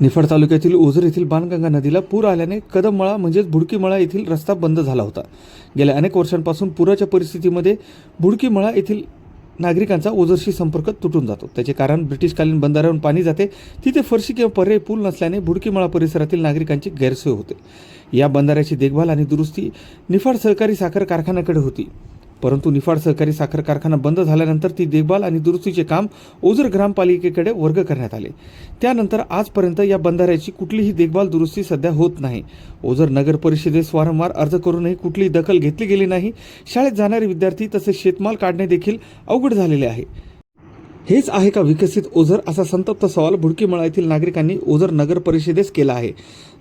निफाड तालुक्यातील ओझर येथील बाणगंगा नदीला पूर आल्याने कदममळा म्हणजेच बुडकीमळा येथील रस्ता बंद झाला होता. गेल्या अनेक वर्षांपासून पुराच्या परिस्थितीमध्ये बुडकीमळा येथील नागरिकांचा ओझरशी संपर्क तुटून जातो. त्याचे कारण ब्रिटिशकालीन बंधाऱ्यावरून पाणी जाते. तिथे फरशी किंवा पर्यायी पूल नसल्याने बुडकीमळा परिसरातील नागरिकांची गैरसोय होते. या बंधाऱ्याची देखभाल आणि दुरुस्ती निफाड सहकारी साखर कारखान्याकडे होती. परंतु निफाड सहकारी साखर कारखाना बंद झाल्यानंतर ती देखभाल आणि दुरुस्तीचे काम ओझर ग्रामपालिकेकडे वर्ग करण्यात आले. त्यानंतर आजपर्यंत या बंधाऱ्याची कुठलीही देखभाल दुरुस्ती सध्या होत नाही. ओझर नगर परिषदेस वारंवार अर्ज करूनही कुठलीही दखल घेतली गेली नाही. शाळेत जाणारे विद्यार्थी तसेच शेतमाल काढणे देखील अवघड झालेले आहे. हेच आहे का विकसित ओझर असा संतप्त सवाल भुडकीमळा येथील नागरिकांनी ओझर नगर परिषदेस केला आहे.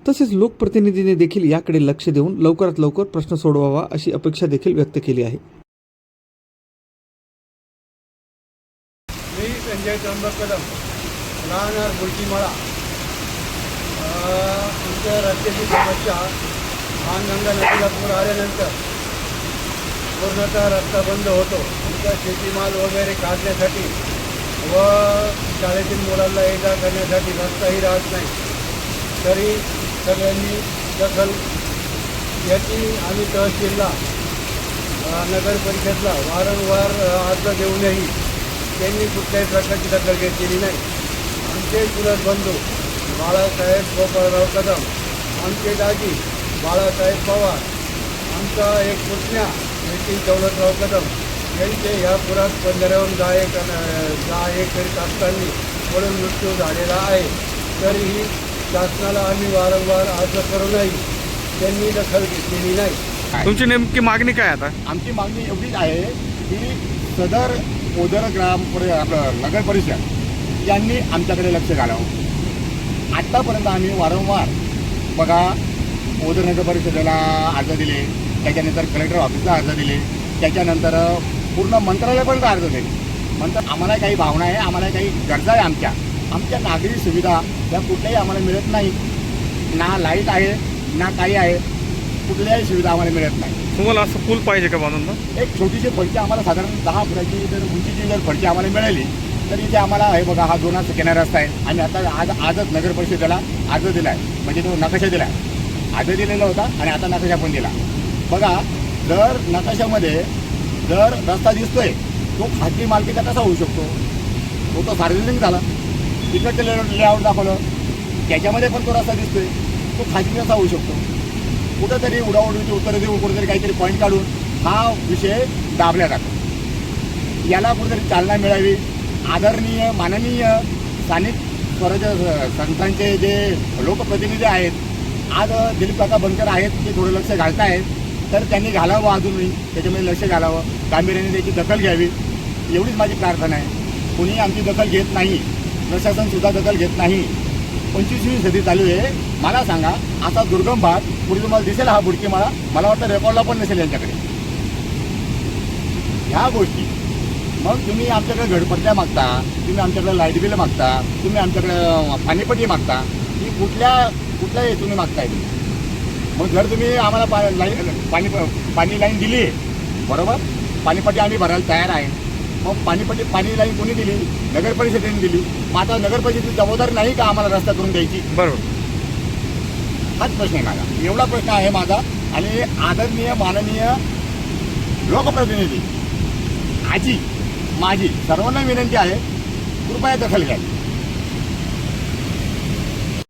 तसेच लोकप्रतिनिधींनी देखील याकडे लक्ष देऊन लवकरात लवकर प्रश्न सोडवावा अशी अपेक्षा देखील व्यक्त केली आहे. संजय त्र्यंबक कदम राहणार तुमच्या रस्त्याची समस्या मानगंगा नदीला पूर आल्यानंतर पूर्णतः रस्ता बंद होतो. तुमचा शेतीमाल वगैरे काढण्यासाठी व शाळेतील मुलांना ये जा करण्यासाठी रस्ताही राहत नाही. तरी सगळ्यांनी दखल याची आम्ही तहसीलला नगरपरिषदला नगर परिषदला वारंवार अर्ज देऊनही त्यांनी कुठल्याही प्रकारची दखल घेतलेली नाही. आमचे चुलत बंधू बाळासाहेब गोपाळराव कदम आमचे दाजी बाळासाहेब पवार आमचा एक पुतण्या नितीन दौलतराव कदम यांचे ह्या पुरात बंधाऱ्यावरून जा एक जा एक करीत असताना पडून मृत्यू झालेला आहे. तरीही शासनाला आम्ही वारंवार अर्ज करूनही त्यांनी दखल घेतलेली नाही. तुमची नेमकी मागणी काय आता? आमची मागणी एवढीच आहे की सदर ओदर ग्राम परि आपलं नगर परिषद यांनी आमच्याकडे लक्ष घालावं. आत्तापर्यंत आम्ही वारंवार बघा ओदर नगर परिषदेला अर्ज दिले त्याच्यानंतर कलेक्टर ऑफिसला अर्ज दिले त्याच्यानंतर पूर्ण मंत्रालयापर्यंत अर्ज दिले. मंत्र आम्हाला काही भावना आहे आम्हाला काही गरजा आहे आमच्या. आमच्या नागरी सुविधा या कुठल्याही आम्हाला मिळत नाही. ना लाइट आहे ना काही आहे. कुठल्याही सुविधा आम्हाला मिळत नाही. तुम्हाला असं पूल पाहिजे का बांधून? एक छोटीशी फडची आम्हाला साधारण दहा फुटाची जर उंचीची जर फडची आम्हाला मिळाली तर इथे आम्हाला हे बघा हा दोनाचा किनारा रस्ता आहे. आणि आता आज आजच नगर परिषदेला अर्ज दिला आहे म्हणजे तो नकाशा दिला आहे अर्ज दिलेला होता आणि आता नकाशा पण दिला. बघा जर नकाशामध्ये जर रस्ता दिसतोय तो खाजगी मालकीचा कसा होऊ शकतो? तो तो सार्वजनिक झाला. तिकडचं लेआउट दाखवलं. त्याच्यामध्ये पण तो रस्ता दिसतोय. तो खाजगी कसा होऊ शकतो? कुठंतरी उडावडीची उत्तरं देऊन कुठेतरी काहीतरी पॉईंट काढून हा विषय दाबला जातो याला कुठेतरी चालना मिळावी. आदरणीय माननीय स्थानिक स्वराज्य संस्थांचे जे लोकप्रतिनिधी आहेत आज दिलीप काका बनकर आहेत ते थोडं लक्ष घालत आहेत तर त्यांनी घालावं अजूनही. त्याच्यामध्ये लक्ष घालावं. गांभीर्याने त्याची दखल घ्यावी. एवढीच माझी प्रार्थना आहे. कुणी आमची दखल घेत नाही. प्रशासनसुद्धा दखल घेत नाही. पंचवीसवी सदी चालू आहे. मला सांगा असा दुर्गम भाग पुढे तुम्हाला दिसेल हा बुडकी मला. मला वाटतं रेकॉर्डला पण नसेल यांच्याकडे. ह्या गोष्टी. मग तुम्ही आमच्याकडे घडपट्ट्या मागता तुम्ही आमच्याकडे लाइट बिल मागता तुम्ही आमच्याकडे पाणीपट्टी मागता ही कुठल्या कुठल्या हेतून मागताय तुम्ही? मग जर तुम्ही आम्हाला पा लाईन पाणी पाणी लाईन दिली बरोबर? पाणीपट्टी आम्ही भरायला तयार आहे. मग पाणीपट्टी पाणी लाईन कोणी दिली? नगर परिषदेने दिली. मग आता नगर परिषदेची जबाबदारी नाही का आम्हाला रस्ता करून द्यायची? बरोबर. हाच प्रश्न आहे माझा. एवढा प्रश्न आहे माझा. आणि आदरणीय माननीय लोकप्रतिनिधी आजी माझी सर्वांना विनंती आहे कृपया दखल घ्या.